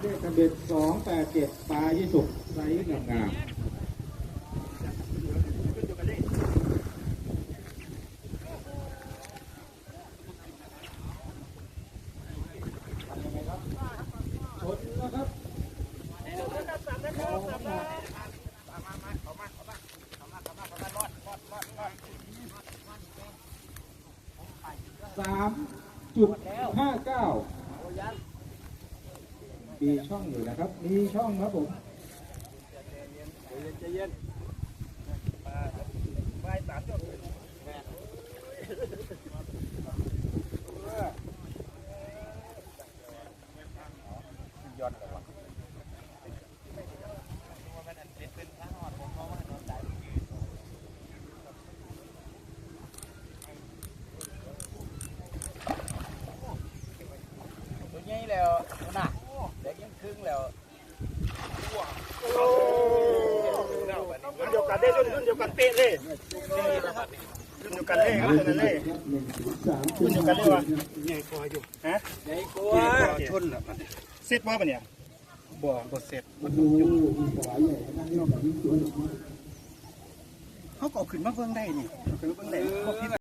เบ็ดสองแปดเจ็ดปลายี่สุกไซส์งามๆชนนะครับสามจุดห้าเก้า มีช่องอยู่นะครับ มีช่องครับผมใจเย็นไปสามจบย้อนเลยวะตัวใหญ่แล้วนะ ครึ่งแล้วรุ่นเดียวกันได้รุ่นรุ่นเดียวกันเป๊ะเลยรุ่นเดียวกันเลยครับตัวนั้นเลยหนึ่งถึงสามรุ่นเดียวกันเลยวะใหญ่กว่าอยู่ฮะใหญ่กว่าชนแล้วมันเสร็จว่าปะเนี่ยบ่บ่เสร็จโอ้โหมีฝาใหญ่นั่งยอกแบบนี้สวยมากเขาก็ขึ้นมาเบิ่งได้นี่ขึ้นมาเบิ่งได้